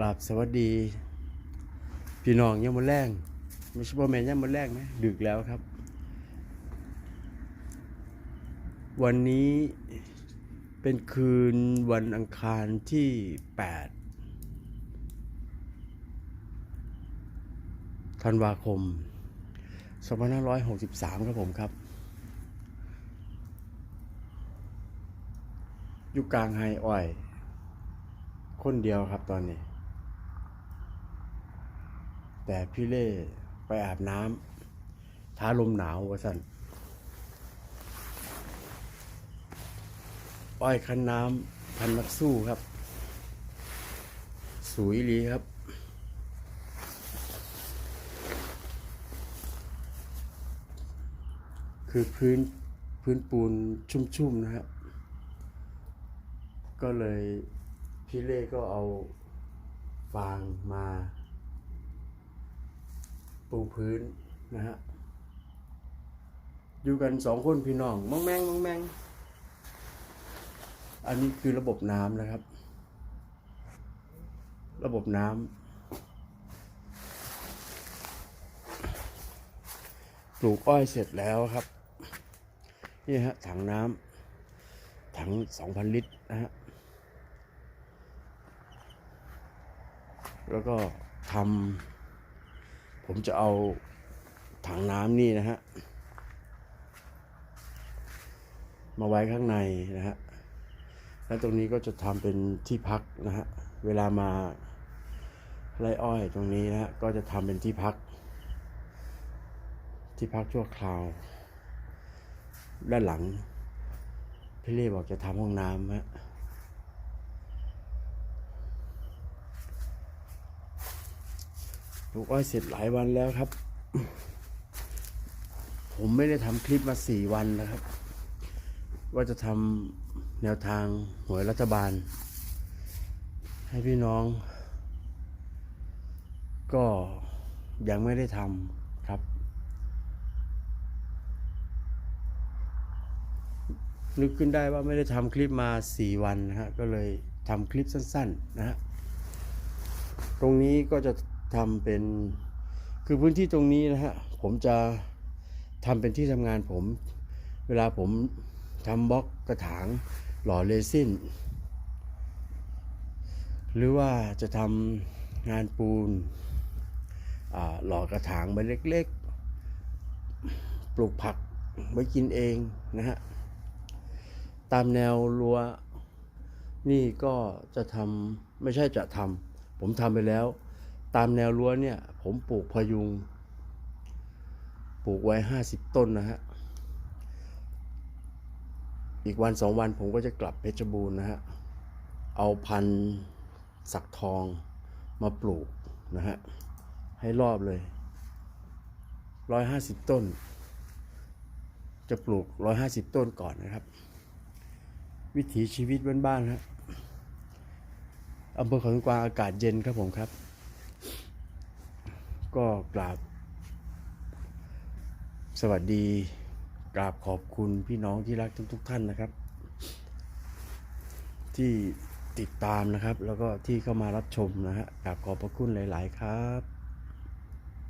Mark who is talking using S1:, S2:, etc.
S1: กราบสวัสดี พี่น้องยังมาแรงไม่ใช่พ่อแม่ยังมาแรงไหมดึกแล้วครับ วันนี้เป็นคืนวันอังคารที่ 8 ธันวาคม 2563 ครับผมครับ อยู่กลางไฮอ้อย คนเดียวครับตอนนี้ แต่พี่เล่ไปอาบน้ำท้าลมหนาววะสันอ้อยคันน้ำพันนักสู้ครับ สวยลีครับ คือพื้นพื้นปูนชุ่มๆนะครับก็เลยพี่เล่ก็เอาฟางมา ปูพื้นนะฮะ อยู่กันสองคนพี่น้องมองแมงมองแมง อันนี้คือระบบน้ำนะครับ ระบบน้ำปลูกอ้อยเสร็จแล้วครับ นี่ฮะถังน้ำถังสองพันลิตรนะฮะ แล้วก็ทำ ผมจะเอาถังน้ำนี่นะฮะ มาไว้ข้างในนะฮะ แล้วตรงนี้ก็จะทำเป็นที่พักนะฮะ เวลามาไร่อ้อยตรงนี้นะฮะ ก็จะทำเป็นที่พัก ที่พักชั่วคราว ด้านหลัง พี่เล่บอกจะทำห้องน้ำฮะ ลูกอ้อยเสร็จหลายวันแล้วครับ ผมไม่ได้ทำคลิปมาสี่วันนะครับ ว่าจะทำแนวทางหวยรัฐบาล ให้พี่น้อง ก็ยังไม่ได้ทำครับนึกขึ้นได้ว่าไม่ได้ทำคลิปมาสี่วันนะฮะ ก็เลยทำคลิปสั้น ๆ นะฮะ ตรงนี้ก็จะ ทำเป็นคือพื้นที่ตรงนี้นะฮะผมจะทำเป็นที่ทำงานผม เวลาผมทำบล็อกกระถางหล่อเรซินหรือว่าจะทำงานปูนหล่อกระถางใบเล็กๆ ปลูกผักไว้กินเองนะฮะ ตามแนวรั้วนี่ก็จะทำไม่ใช่จะทำผมทำไปแล้ว ตามแนวรั้วเนี่ย ผมปลูกพะยุง ปลูกไว้ห้าสิบต้นนะฮะ อีกวันสองวันผมก็จะกลับเพชรบูรณ์นะฮะ เอาพันธุ์สักทองมาปลูกนะฮะ ให้รอบเลยร้อยห้าสิบต้น จะปลูกร้อยห้าสิบต้นก่อนนะครับ วิถีชีวิตบ้านๆฮะอำเภอเขากวางอากาศเย็นครับผมครับ ก็กราบ สวัสดีกราบขอบคุณพี่น้องที่รักทุกๆท่านนะครับ ที่ติดตามนะครับ แล้วก็ที่เข้ามารับชมนะฮะกราบขอบพระคุณหลาย ๆ ครับ